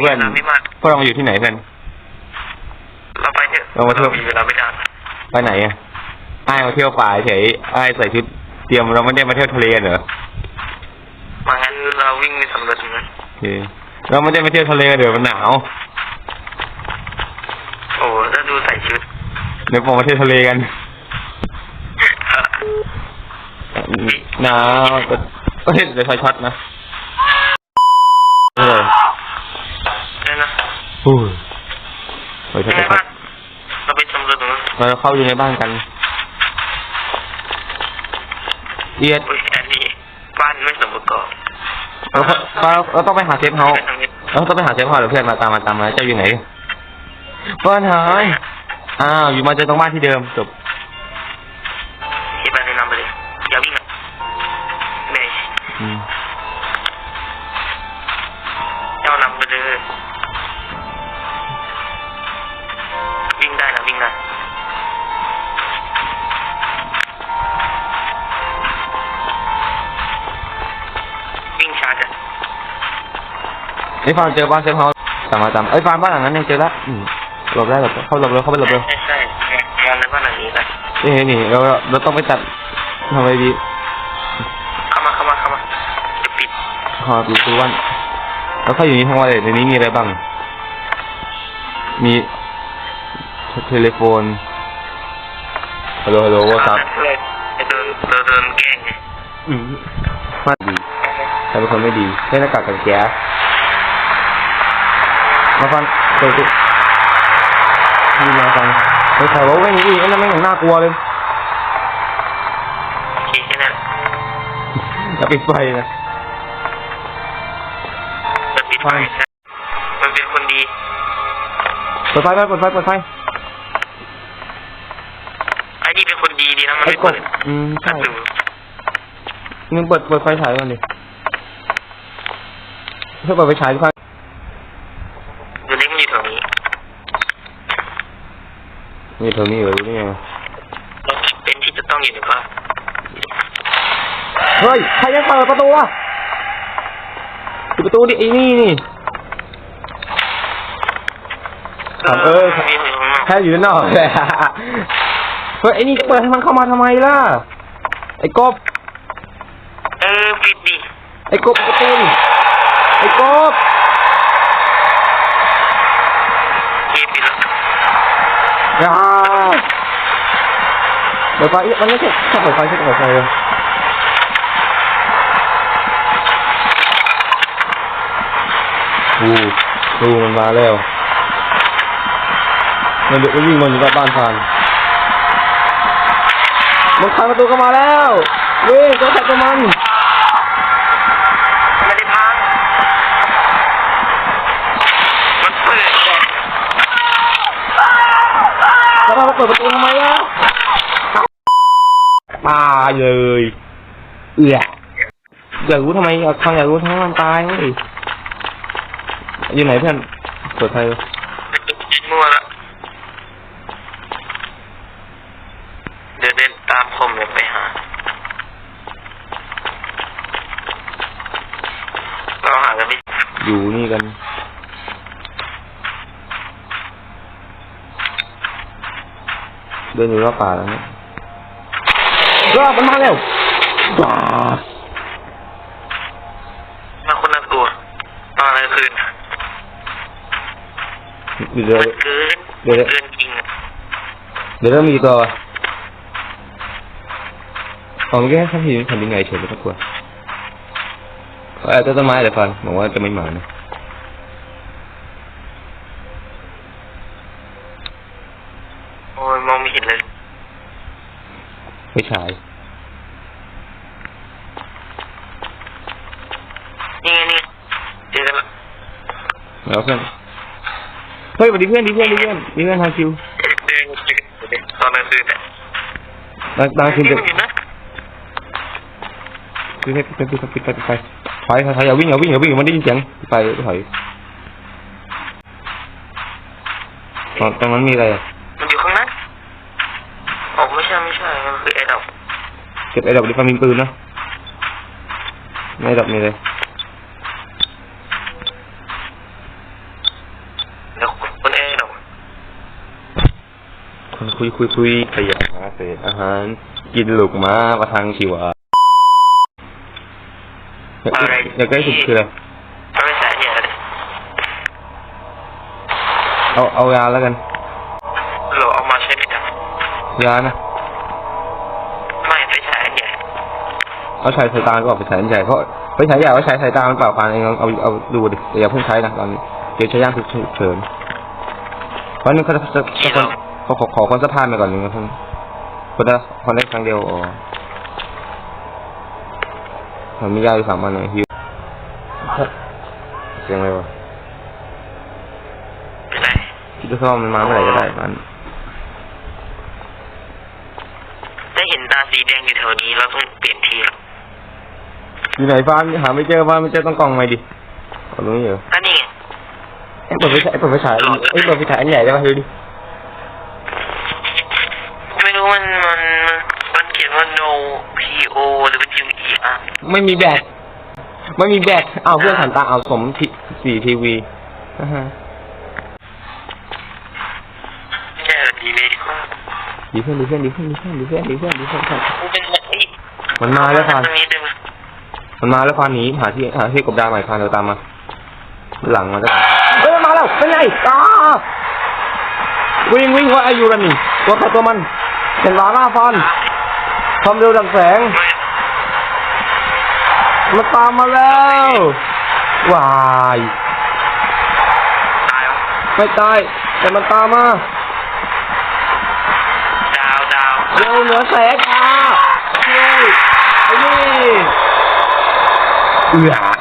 เพื่อนเวลาไม่มากพวกเรามาอยู่ที่ไหนเพื่อนเราไปเถอะเรามาเถอะมีเวลาไม่นานไปไหนอะไอ้ายมาเที่ยวป่าเฉยไอ้ายใส่ชุดเตรียมเราไม่ได้มาเที่ยวทะเลกันเหรอมางั้นเราวิ่งไปสำรวจตรงนั้นโอเคเราไม่ได้มาเที่ยวทะเลกันเดี๋ยวมันหนาวโอ้ถ้าดูใส่ชุดเดี๋ยวผมมาเที่ยวทะเลกันหนาวแต่เฮ้ยเดี๋ยวไฟช็อตนะ นะอู้ยไฟช็อตในไฟช็อบ้าตนเราไปสำรวจตรงนั้นเราเข้าอยู่ในบ้านกัน เอียดอุ้ยอันนี้บ้านไม่สมบูรณ์ก่อนเราเราเราต้องไปหาเซฟเฮาส์ไปทางนี้เราต้องไปหาเซฟเฮาส์เดี๋ยวเพื่อนมาตามมาตามมาเจ้าอยู่ไหนเพื่อนหายอ้าวอยู่มาเจอตรงบ้านที่เดิมจบ ไอ้ฟาร์มเจอบ้านเซฟเฮาส์ตามมาตามไอ้ฟาร์มบ้านหลังนั้นยังเจอละอืมหลบได้หลบได้เข้าหลบเร็วเข้าไปหลบเร็วใช่ใช่มองในบ้านหลังนี้กันนี่นี่เราเราต้องไปตัดทำอะไรดีเข้ามาเข้ามาเข้ามาจะปิดขอดูดูวันเราเข้าอยู่นี้ทั้งวันเลยในนี้มีอะไรบ้าง มีเทเลโฟนฮัลโหลฮัลโหลวอทซับเลยโดนเราโดนแกล้งไงมาดีใครเป็นคนไม่ดีใช้หน้ากากกันแก๊ส มาฟังเปิดดินี่มาฟังไปถ่ายรถไว้นี่อีกนั่นไม่งอย่างน่ากลัวเลยคิดแค่นั้นจะปิดไฟนะจะปิดไฟมันเป็นคนดี เปิดไฟไปเปิดไฟเปิดไฟไอ้นี่เป็นคนดีดีนะมันไอ้ไม่กเปิบดอืมประใช่ตูมึงเปิดเปิดไฟฉายก่อนดิเพื่อเปิดไฟฉายทุกครั้ง เดี๋ยวเล็กมันอยู่แถวนี้ นี่เธอนี่เหรอนี่ไงเราเป็นที่จะต้องอยู่ในบ้านเฮ้ยใครยังเปิดประตูอะปิดประตูดิไอ้นี่นี่ครับเออมีคนอยู่ข้างนอกแค่อยู่ด้านนอกแหละเฮ้ยไอ้นี่จะเปิดให้มันเข้ามาทำไมล่ะ ไอ้กบ เออปิดดิ ไอ้กบประตูนี่ไอ้กบ ปิดไฟเอ๊ะมันไม่ใช่แค่เปิดไฟใช่เปิดไฟเลยดูดูมันมาแล้ว มันเด็กก็วิ่งมันอยู่รอบบ้านพานมันพังประตูเข้ามาแล้ววิ่งก็แทกกับมันไม่ได้พังมันเปิดแล้วเราเปิดประตูทำไมล่ะตายเลย เอืออยากรู้ทำไมอยากฟังอยากรู้ทั้งมันตายเว้ยอยู่ไหนเพื่อนเปิดไฟเลยมั่วละเดี๋ยวเดินตามคมเลยไปหา เราหากันไม่อยู่นี่กันเดินอยู่รอบป่าแล้วเนี่ย รอบมันมาแล้วว้ามาคนละตัวตอนกลางคืนเดี๋ยวเดี๋ยวมันเกินเดี๋ยวเกินจริงอะเดี๋ยวเริ่มมีตัววะของแค่แค่ที่แผ่นดินไหวเฉยไม่ต้องกลัวเขาแอบต้นไม้แต่ฟันบอกว่าจะไม่มานะ โอ้ยมองไม่เห็นเลย ไม่ฉายนี่ไงนี่ไงเจอกันละแล้วเพื่อนเฮ้ยสวัสดีเพื่อนดีเพื่อนดีเพื่อนดีเพื่อนทางคิวเดินเดินเดินตอนกลางคืนเนี่ยบางบางคืนนี่จะมันอยู่นะปิดไฟปิดไฟปิดไฟปิดไฟปิดไฟถอยถอยถอยอย่าวิ่งอย่าวิ่งอย่าวิ่งมันได้ยินเสียงไปถอยตอนตรงนั้นมีอะไรอะมันอยู่ ใช่มัคือแอดดอกเก็บไอ้ดอกดิฟามินปืนนะไม่ดอกนี่เลยแอ้คนแอดดอกคนคุยคุยคุยขยะหาเศษอาหาร กินหลูกมาประทังชีวะอะไรอยากได้สุดคืออะไรเอาเอายาแล้วกันเราเอามาใช้ได้ยานะ เอาใช้สายตาก็เอาไปใช้อันใหญ่เพราะไปใช้ใหญ่ว่าใช้สายตามันเปล่าพันเองเอาเอาเอาดูดิแต่อย่าเพิ่งใช้นะตอนนี้เดี๋ยวใช้ย่างฉุกเฉินวันนึงเขาจะจะจะขอขอขอคนสะพานไปก่อนหนึ่งนะเพิ่งคนละคนได้ครั้งเดียวอ๋อมันไม่ยากเลยสามวันเลยฮิวเสียงอะไรวะเป็นไรคิดว่ามันมาเมื่อไหร่ก็ได้มันได้เห็นตาสีแดงอยู่แถวนี้เราต้องเปลี่ยนที่ อยู่ไหนฟ้าหาไม่เจอฟ้าไม่เจอต้องกล่องใหม่ดิเอาตรงนี้เหรอก็นี้เอ้เปิดไฟฉายเปิดไฟฉายเอ้เปิดไฟฉายอันใหญ่ได้ป่ะดูดิไม่รู้มันมันมันเขียนว่า no p o หรือเป็ยูเอะไม่มีแบตไม่มีแบตเอาเพื่อนหันตาเอาสมทีสี่ทีวีอ่าฮะแค่ดีเลยดีเพื่อนดีเพื่อนดีเพื่อนดีเพื่อนดีเพื่อนดีเพื่อนดีเพื่อนมันมาแล้วค่ะ มมันมาแล้วฟันหนีหาที่หาที่กบดานใหม่ฟันเดี๋ยวตามมา หลังมันจะเฮ้ยมันมาแล้วเป็นไงอ้าวิ่งวิ่งว่าอายุกันนี่ตัวใครตัวมันเห็นหลาหน้าฟันความเร็วดังแสงไม่มันตามมาแล้ววายตายวะไม่ตายแต่มันตามมาดาวดาวเร็วเหนือแสงอะเฮ้ยไอ้นี่ Yeah.